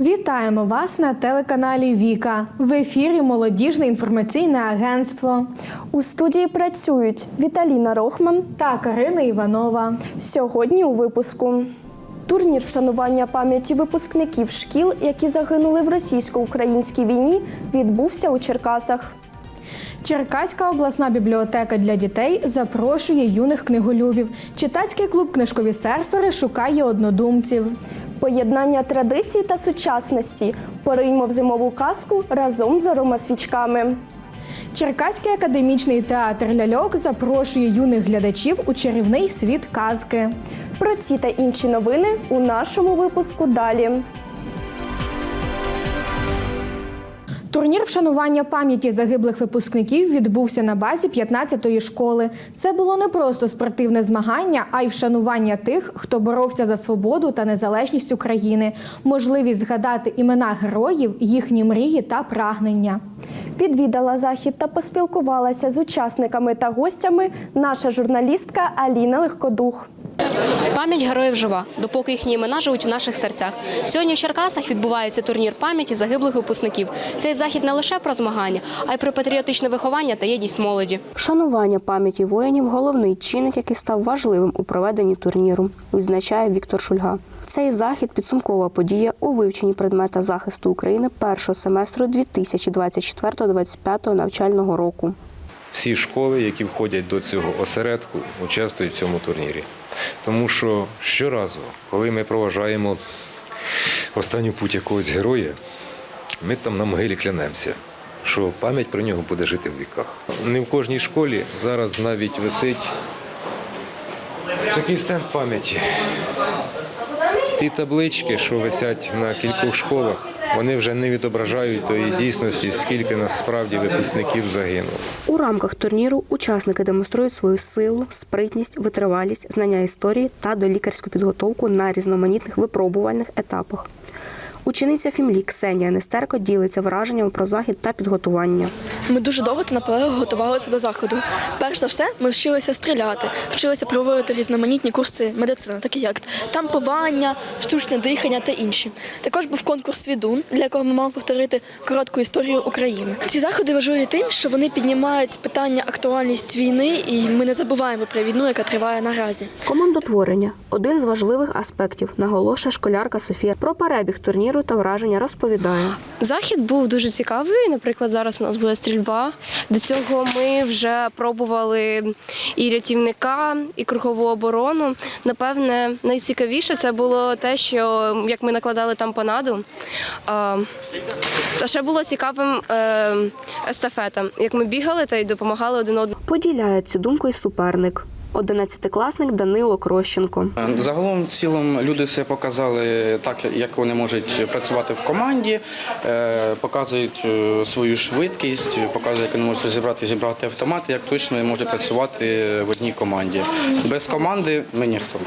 Вітаємо вас на телеканалі Віка. В ефірі молодіжне інформаційне агентство У студії працюють Віталіна Рохман. та Карина Іванова. Сьогодні у випуску. Турнір вшанування пам'яті випускників шкіл, які загинули в російсько-українській війні, відбувся у Черкасах. Черкаська обласна бібліотека для дітей запрошує юних книголюбів. Читацький клуб Книжкові серфери шукає однодумців. Поєднання традицій та сучасності. Пориймо в зимову казку разом з аромасвічками. Черкаський академічний театр ляльок запрошує юних глядачів у чарівний світ казки. Про ці та інші новини у нашому випуску далі. Турнір вшанування пам'яті загиблих випускників відбувся на базі 15-ї школи. Це було не просто спортивне змагання, а й вшанування тих, хто боровся за свободу та незалежність України, можливість згадати імена героїв, їхні мрії та прагнення. Відвідала захід та поспілкувалася з учасниками та гостями наша журналістка Аліна Легкодух. Пам'ять героїв жива, допоки їхні імена живуть у наших серцях. Сьогодні в Черкасах відбувається турнір пам'яті загиблих випускників. Цей захід не лише про змагання, а й про патріотичне виховання та єдність молоді. Вшанування пам'яті воїнів головний чинник, який став важливим у проведенні турніру, відзначає Віктор Шульга. Цей захід підсумкова подія у вивченні предмета захисту України першого семестру 2024-2025 навчального року. всі школи, які входять до цього осередку, участвують в цьому турнірі. Тому що щоразу, коли ми проважаємо останню путь якогось героя, ми там на могилі клянемося, що пам'ять про нього буде жити в віках. Не в кожній школі зараз навіть висить такий стенд пам'яті. Ті таблички, що висять на кількох школах, вони вже не відображають тої дійсності, скільки насправді випускників загинуло. У рамках турніру учасники демонструють свою силу, спритність, витривалість, знання історії та долікарську підготовку на різноманітних випробувальних етапах. Учениця Фімлі Ксенія Нестерко ділиться враженнями про захід та підготування. Ми дуже довго та наполегливо готувалися до заходу. Перш за все, ми вчилися стріляти, вчилися проводити різноманітні курси медицини, такі як тампування, штучне дихання та інші. Також був конкурс відун, для якого ми мали повторити коротку історію України. Ці заходи важливі тим, що вони піднімають питання актуальність війни, і ми не забуваємо про війну, яка триває наразі. Командотворення один з важливих аспектів, наголошує школярка Софія. Про перебіг турніру та враження розповідає. Захід був дуже цікавий. Наприклад, зараз у нас буде стрільба. До цього ми вже пробували і рятівника, і кругову оборону. Напевне, найцікавіше це було те, що як ми накладали там панаду. Та ще було цікавим е, естафета, як ми бігали та й допомагали один одному. Поділяє цю думку і суперник. Одинадцятикласник Данило Крощенко. Загалом, в цілому, люди все показали так, як вони можуть працювати в команді, е, показують е, свою швидкість, показують, як вони можуть зібрати, зібрати автомати, як точно можуть працювати в одній команді. Без команди ми ніхто.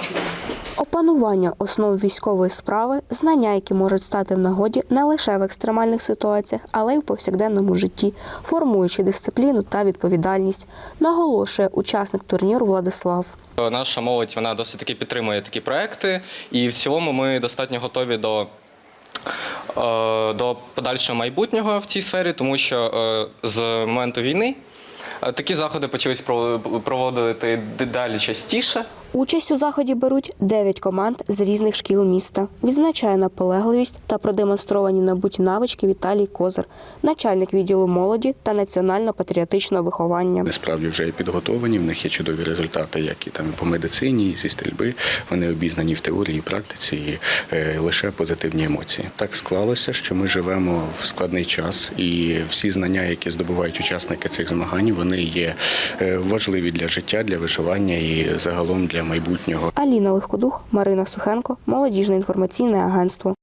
Опанування основ військової справи, знання, які можуть стати в нагоді не лише в екстремальних ситуаціях, але й в повсякденному житті, формуючи дисципліну та відповідальність, наголошує учасник турніру Владислав. Наша молодь вона досить таки підтримує такі проекти, і в цілому ми достатньо готові до, е, до подальшого майбутнього в цій сфері, тому що е, з моменту війни е, такі заходи проводити- проводити дедалі частіше. Участь у заході беруть 9 команд з різних шкіл міста. Відзначає наполегливість та продемонстровані набуті навички Віталій Козир, начальник відділу молоді та національно-патріотичного виховання. Вони справді вже підготовлені, в них є чудові результати, як і там по медицині, і зі стрільби. Вони обізнані в теорії, і практиці, і е, лише позитивні емоції. Так склалося, що ми живемо в складний час, і всі знання, які здобувають учасники цих змагань, вони є е, важливі для життя, для виживання і загалом для майбутнього. Аліна Легкодух, Марина Сухенко, молодіжне інформаційне агентство.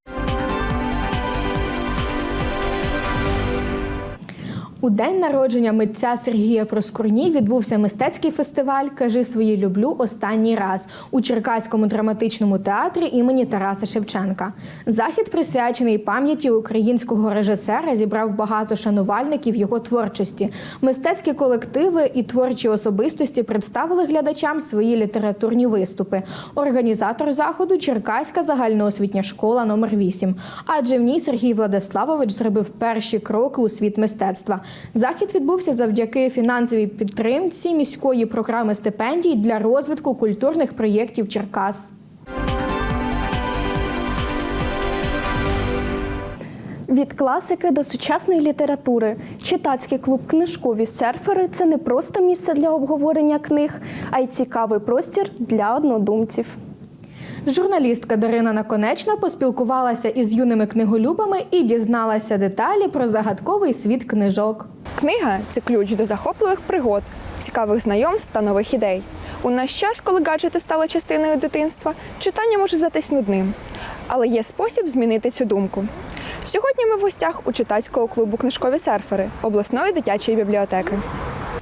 У день народження митця Сергія Проскурні відбувся мистецький фестиваль Кажи свої люблю останній раз у Черкаському драматичному театрі імені Тараса Шевченка. Захід, присвячений пам'яті українського режисера, зібрав багато шанувальників його творчості. Мистецькі колективи і творчі особистості представили глядачам свої літературні виступи. Організатор заходу Черкаська загальноосвітня школа номер 8 Адже в ній Сергій Владиславович зробив перші кроки у світ мистецтва. Захід відбувся завдяки фінансовій підтримці міської програми стипендій для розвитку культурних проєктів Черкас. Від класики до сучасної літератури читацький клуб Книжкові серфери це не просто місце для обговорення книг, а й цікавий простір для однодумців. Журналістка Дарина Наконечна поспілкувалася із юними книголюбами і дізналася деталі про загадковий світ книжок. Книга це ключ до захопливих пригод, цікавих знайомств та нових ідей. У наш час, коли гаджети стали частиною дитинства, читання може здатись нудним. Але є спосіб змінити цю думку. Сьогодні ми в гостях у читацького клубу Книжкові серфери обласної дитячої бібліотеки.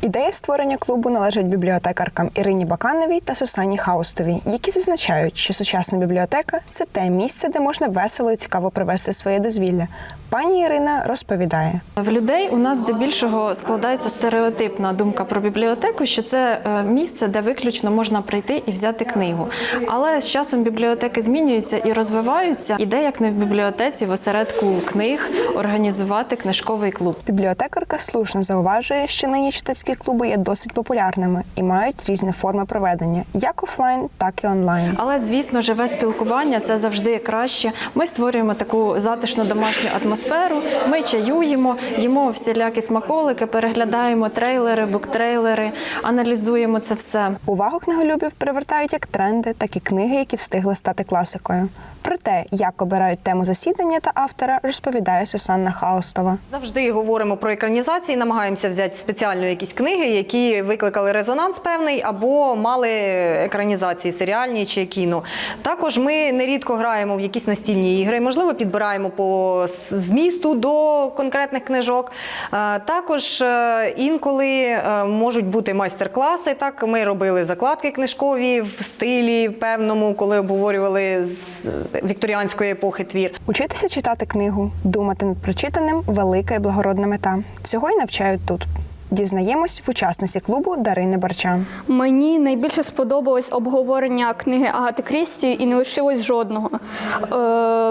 Ідея створення клубу належить бібліотекаркам Ірині Бакановій та Сусані Хаустовій, які зазначають, що сучасна бібліотека це те місце, де можна весело і цікаво провести своє дозвілля. Пані Ірина розповідає. В людей у нас здебільшого складається стереотипна думка про бібліотеку, що це е, місце, де виключно можна прийти і взяти книгу. Але з часом бібліотеки змінюються і розвиваються. Іде як не в бібліотеці, в осередку книг організувати книжковий клуб. Бібліотекарка слушно зауважує, що нині читацькі клуби є досить популярними і мають різні форми проведення, як офлайн, так і онлайн. Але звісно, живе спілкування це завжди краще. Ми створюємо таку затишну домашню атмосферу. Ми чаюємо, їмо всілякі смаколики, переглядаємо трейлери, буктрейлери, аналізуємо це все. Увагу книголюбів привертають як тренди, так і книги, які встигли стати класикою. Про те, як обирають тему засідання та автора, розповідає Сусанна Хаустова. Завжди говоримо про екранізації, намагаємося взяти спеціально якісь книги, які викликали резонанс певний або мали екранізації серіальні чи кіно. Також ми нерідко граємо в якісь настільні ігри, можливо, підбираємо по змісту до конкретних книжок. Е, Також е, інколи е, можуть бути майстер-класи. Так, ми робили закладки книжкові в стилі певному, коли обговорювали з вікторіанської епохи твір. Учитися читати книгу, думати над прочитаним велика і благородна мета. Цього й навчають тут. Дізнаємось в учасниці клубу Дарини Барчан. Мені найбільше сподобалось обговорення книги Агати Крісті і не лишилось жодного. Е,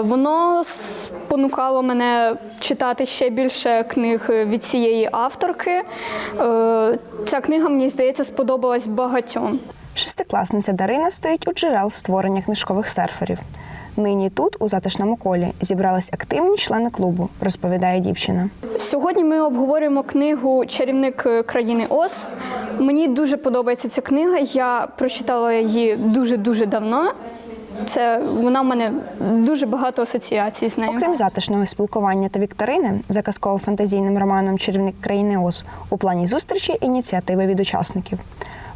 воно спонукало мене читати ще більше книг від цієї авторки. Е, ця книга, мені здається, сподобалась багатьом. Шестикласниця Дарина стоїть у джерел створення книжкових серферів. Нині тут, у затишному колі, зібрались активні члени клубу, розповідає дівчина. Сьогодні ми обговорюємо книгу Чарівник країни Оз. Мені дуже подобається ця книга. Я прочитала її дуже дуже давно. Це вона в мене дуже багато асоціацій з нею. Окрім затишного спілкування та вікторини за казково-фантазійним романом Чарівник країни Оз у плані зустрічі ініціативи від учасників.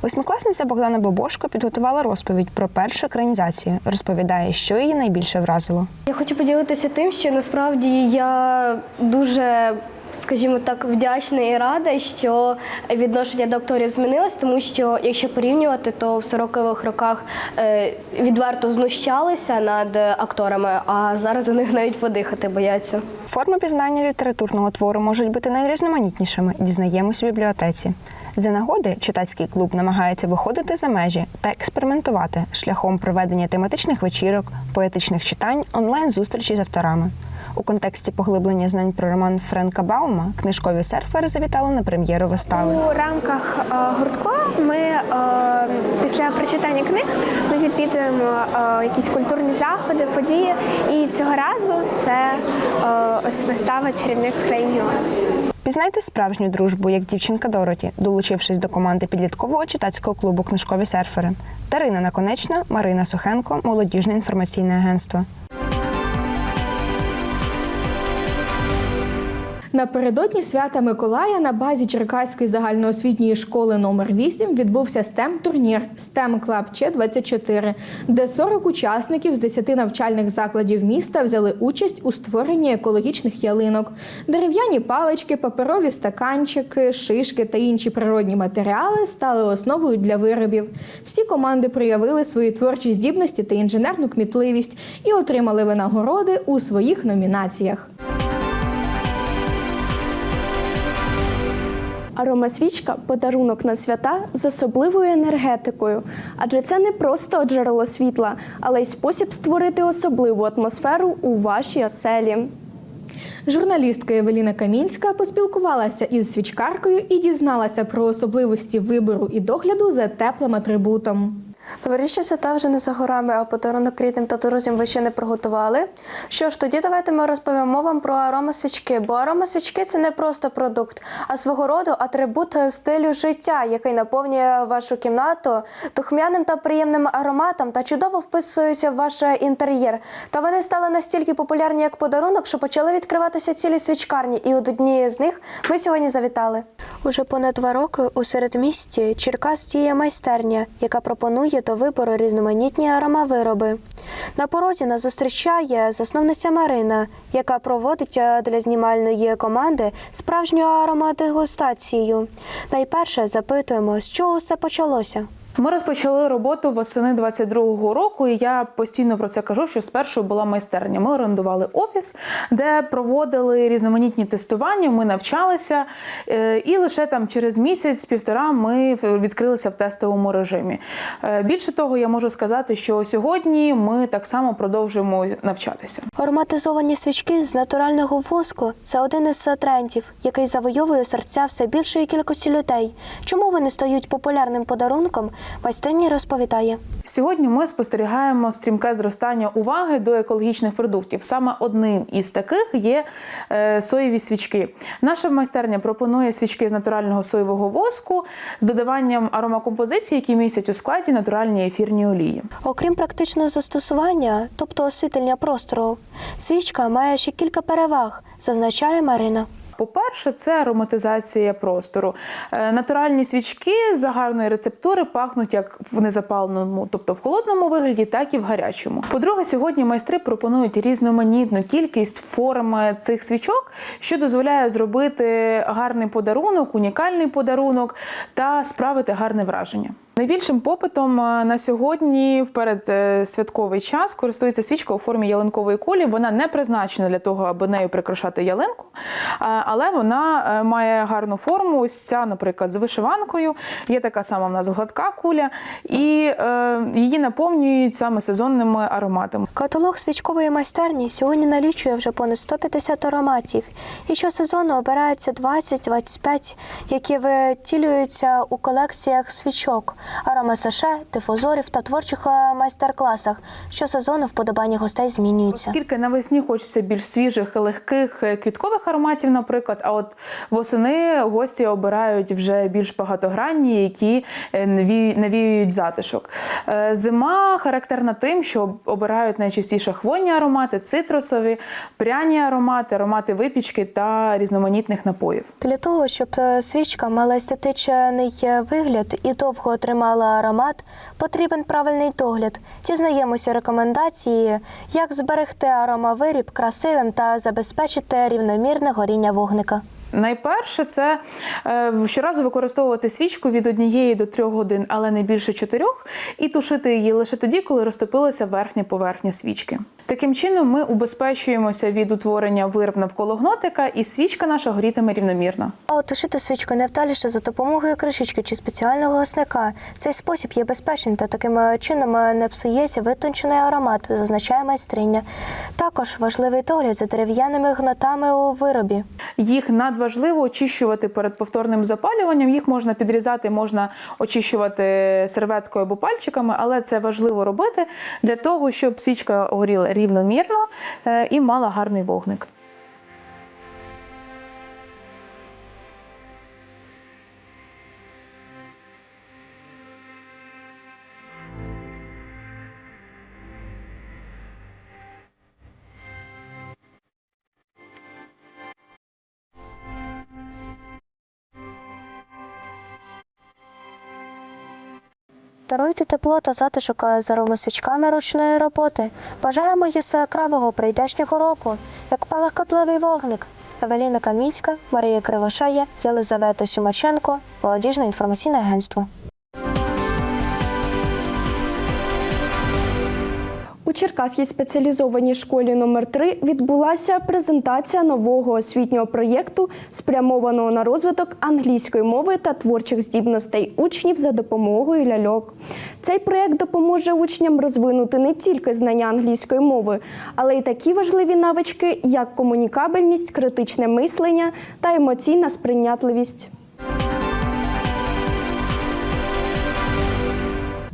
Восьмикласниця Богдана Бобошко підготувала розповідь про першу екранізацію. Розповідає, що її найбільше вразило. Я хочу поділитися тим, що насправді я дуже. Скажімо так, вдячна і рада, що відношення до акторів змінилось, тому що якщо порівнювати, то в 40-х роках е, відверто знущалися над акторами, а зараз за них навіть подихати бояться. Форми пізнання літературного твору можуть бути найрізноманітнішими, дізнаємось у бібліотеці. За нагоди читацький клуб намагається виходити за межі та експериментувати шляхом проведення тематичних вечірок, поетичних читань, онлайн-зустрічей з авторами. У контексті поглиблення знань про роман Френка Баума книжкові серфери завітали на прем'єру вистави. У рамках е, гуртка ми е, після прочитання книг ми відвідуємо е, якісь культурні заходи, події. І цього разу це ось вистава Чарівник в країні Оз. Пізнайте справжню дружбу, як дівчинка Дороті, долучившись до команди підліткового читацького клубу Книжкові серфери. Дарина Наконечна, Марина Сухенко, молодіжне інформаційне агентство. Напередодні свята Миколая на базі Черкаської загальноосвітньої школи номер 8 відбувся STEM-турнір STEM Club Че 24 де 40 учасників з 10 навчальних закладів міста взяли участь у створенні екологічних ялинок. Дерев'яні палички, паперові стаканчики, шишки та інші природні матеріали стали основою для виробів. Всі команди проявили свої творчі здібності та інженерну кмітливість і отримали винагороди у своїх номінаціях. Аромасвічка подарунок на свята з особливою енергетикою, адже це не просто джерело світла, але й спосіб створити особливу атмосферу у вашій оселі. Журналістка Евеліна Камінська поспілкувалася із свічкаркою і дізналася про особливості вибору і догляду за теплим атрибутом. Новорічні свята вже не за горами, а подарунок рідним та друзям ви ще не приготували. Що ж, тоді давайте ми розповімо вам про аромасвічки, бо аромасвічки це не просто продукт, а свого роду атрибут стилю життя, який наповнює вашу кімнату духмяним та приємним ароматом та чудово вписуються в ваш інтер'єр. Та вони стали настільки популярні як подарунок, що почали відкриватися цілі свічкарні, і от однієї з них ми сьогодні завітали. Уже понад два роки у середмісті Черкас діє майстерня, яка пропонує до вибору різноманітні аромавироби. На порозі нас зустрічає засновниця Марина, яка проводить е, для знімальної команди справжню аромадегустацію. Найперше запитуємо, з чого все почалося. Ми розпочали роботу восени 22-го року, і я постійно про це кажу, що спершу була майстерня. Ми орендували офіс, де проводили різноманітні тестування. Ми навчалися, е, і лише там через місяць-півтора ми відкрилися в тестовому режимі. Е, Більше того, я можу сказати, що сьогодні ми так само продовжуємо навчатися. Ароматизовані свічки з натурального воску це один із трендів, який завойовує серця все більшої кількості людей. Чому вони стають популярним подарунком? Майстриня розповідає. Сьогодні ми спостерігаємо стрімке зростання уваги до екологічних продуктів. Саме одним із таких є е, соєві свічки. Наша майстерня пропонує свічки з натурального соєвого воску з додаванням аромакомпозицій, які містять у складі натуральні ефірні олії. Окрім практичного застосування, тобто освітлення простору, свічка має ще кілька переваг, зазначає Марина. По-перше, це ароматизація простору. Е, Натуральні свічки за гарної рецептури пахнуть як в незапаленому, тобто в холодному вигляді, так і в гарячому. По-друге, сьогодні майстри пропонують різноманітну кількість форм цих свічок, що дозволяє зробити гарний подарунок, унікальний подарунок та справити гарне враження. Найбільшим попитом е, на сьогодні в передсвятковий час користується свічка у формі ялинкової кулі. Вона не призначена для того, аби нею прикрашати ялинку, е, але вона е, має гарну форму. Ось ця, наприклад, з вишиванкою. Є така сама в нас гладка куля, і е, її наповнюють саме сезонними ароматами. Каталог свічкової майстерні сьогодні налічує вже понад 150 ароматів. І щосезону обирається 20-25, які втілюються у колекціях свічок, аромасаше, дифузорів та творчих е, майстер-класах. Щосезону вподобання гостей змінюються. Оскільки навесні хочеться більш свіжих, легких е, квіткових ароматів, наприклад, а от восени гості обирають вже більш багатогранні, які е, навіюють затишок. Зима характерна тим, що обирають найчастіше хвойні аромати, цитрусові, пряні аромати, аромати випічки та різноманітних напоїв. Для того, щоб свічка мала естетичний вигляд і довго отримала аромат, потрібен правильний догляд. Дізнаємося рекомендації, як зберегти аромавиріб красивим та забезпечити рівномірне горіння вогника. Найперше це е, щоразу використовувати свічку від однієї до трьох годин, але не більше чотирьох, і тушити її лише тоді, коли розтопилася верхня поверхня свічки. Таким чином, ми убезпечуємося від утворення вирв навколо гнотика, і свічка наша горітиме рівномірно. А от тушити свічку невдаліше за допомогою кришечки чи спеціального гасника. Цей спосіб є безпечним та таким е, чином е, не псується витончений аромат, зазначає майстриня. Також важливий догляд за дерев'яними гнотами у виробі. Їх надважливо очищувати перед повторним запалюванням. Їх можна підрізати, можна очищувати серветкою або пальчиками, але це важливо робити для того, щоб свічка горіла рівномірно е, і мала гарний вогник. Даруйте тепло та затишок з аромасвічками ручної роботи. Бажаємо яскравого прийдешнього року, як палахкотливий вогник. Евеліна Камінська, Марія Кривошея, Єлизавета Сюмаченко, Молодіжне інформаційне агентство. Черкаській спеціалізованій школі номер 3 відбулася презентація нового освітнього проєкту, спрямованого на розвиток англійської мови та творчих здібностей учнів за допомогою ляльок. Цей проєкт допоможе учням розвинути не тільки знання англійської мови, але й такі важливі навички, як комунікабельність, критичне мислення та емоційна сприйнятливість.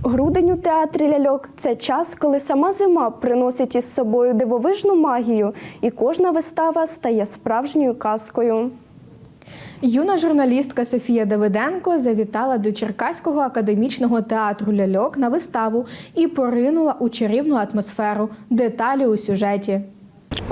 Грудень у театрі ляльок це час, коли сама зима приносить із собою дивовижну магію, і кожна вистава стає справжньою казкою. Юна журналістка Софія Давиденко завітала до Черкаського академічного театру ляльок на виставу і поринула у чарівну атмосферу. Деталі у сюжеті.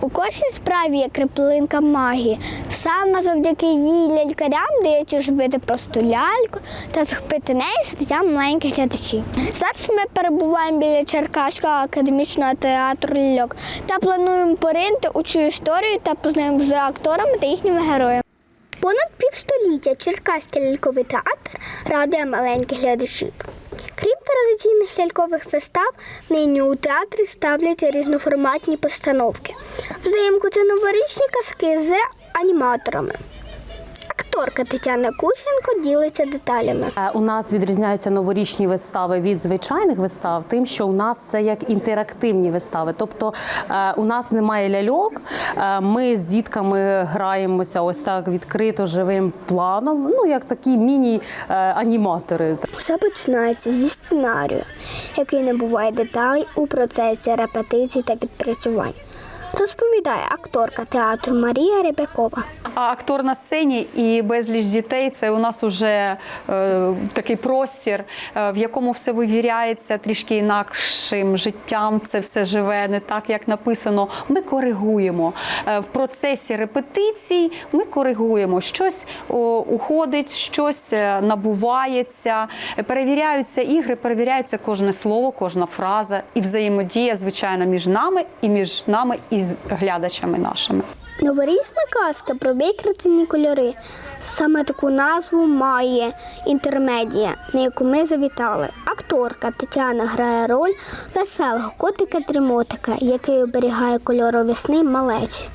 У кожній справі є краплинка магії. Саме завдяки їй лялькарям дається жбити просто ляльку та захопити неї серця маленьких глядачів. Зараз ми перебуваємо біля Черкаського академічного театру ляльок та плануємо поринути у цю історію та познайомитися з акторами та їхніми героями. Понад півстоліття Черкаський ляльковий театр радує маленьких глядачів. Традиційних лялькових вистав, нині у театрі ставлять різноформатні постановки. Взаємку це новорічні казки з аніматорами. Акторка Тетяна Кущенко ділиться деталями. Е, У нас відрізняються новорічні вистави від звичайних вистав, тим, що у нас це як інтерактивні вистави. Тобто е, у нас немає ляльок. е, Ми з дітками граємося ось так відкрито живим планом. Ну як такі міні-аніматори. Все починається зі сценарію, який набуває деталей у процесі репетицій та підпрацювань. Розповідає акторка театру Марія Ребякова. А актор на сцені і безліч дітей це у нас вже е, такий простір, е, в якому все вивіряється трішки інакшим життям. Це все живе не так, як написано. Ми коригуємо Е, в процесі репетицій. Ми коригуємо щось уходить, щось е, набувається, перевіряються ігри, перевіряється кожне слово, кожна фраза і взаємодія, звичайно, між нами і між нами і з глядачами нашими. Новорічна казка про викрадені кольори. Саме таку назву має інтермедія, на яку ми завітали. Акторка Тетяна грає роль веселого котика-тримотика, який оберігає кольору весни малечі.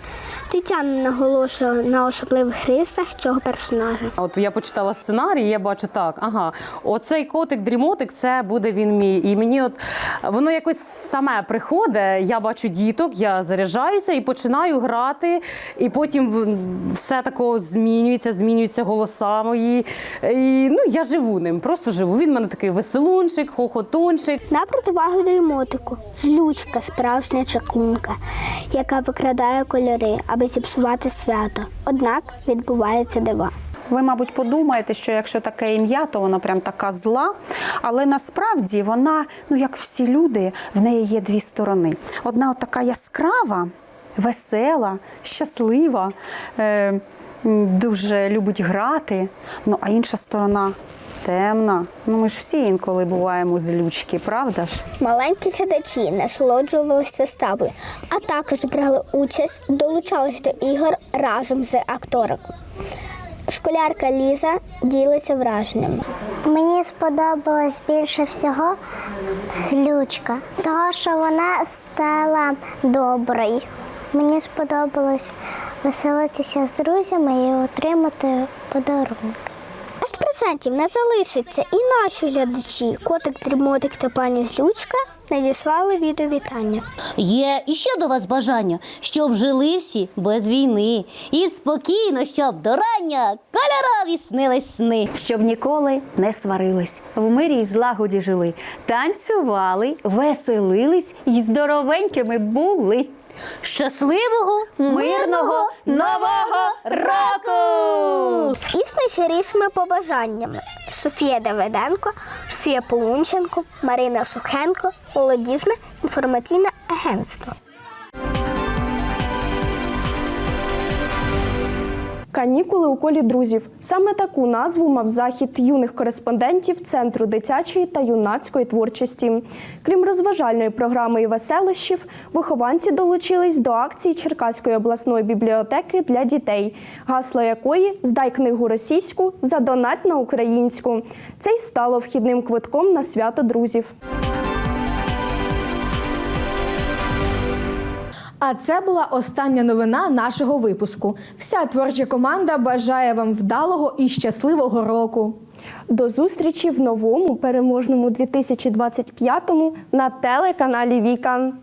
Тетяна наголошує на особливих рисах цього персонажа. От я почитала сценарій, я бачу так. Ага, оцей котик-дрімотик, це буде він мій. І мені от воно якось саме приходить. Я бачу діток, я заряджаюся і починаю грати. І потім все такого змінюється, змінюються голоса мої. І ну я живу ним, просто живу. Він в мене такий веселунчик, хохотунчик. На противагу дрімотику злючка справжня чаклунка, яка викрадає кольори, аби зіпсувати свято. Однак відбувається дива. Ви, мабуть, подумаєте, що якщо таке ім'я, то вона прям така зла. Але насправді вона, ну як всі люди, в неї є дві сторони. Одна така яскрава, весела, щаслива, е, дуже любить грати. Ну а інша сторона темна. Ну ми ж всі інколи буваємо злючки, правда ж? Маленькі глядачі насолоджувались виставою, а також брали участь, долучались до ігор разом з акториком. Школярка Ліза ділиться враженнями. Мені сподобалось більше всього злючка, того, що вона стала доброю. Мені сподобалось веселитися з друзями і отримати подарунок. Без презентів не залишиться і наші глядачі. Котик Дрімотик та пані Злючка надіслали відеовітання. Є іще до вас бажання, щоб жили всі без війни. І спокійно, щоб до рання кольорові снились сни. щоб ніколи не сварились, в мирі й злагоді жили, танцювали, веселились і здоровенькими були. Щасливого мирного нового року! І з найщирішими побажаннями Софія Давиденко, Софія Полунченко, Марина Сухенко, Молодіжне інформаційне агентство. Канікули у колі друзів. Саме таку назву мав захід юних кореспондентів Центру дитячої та юнацької творчості. Крім розважальної програми і веселощів, вихованці долучились до акції Черкаської обласної бібліотеки для дітей, гасло якої Здай книгу російську, задонать на українську. Це й стало вхідним квитком на свято друзів. А це була остання новина нашого випуску. Вся творча команда бажає вам вдалого і щасливого року. До зустрічі в новому переможному 2025 на телеканалі Віка.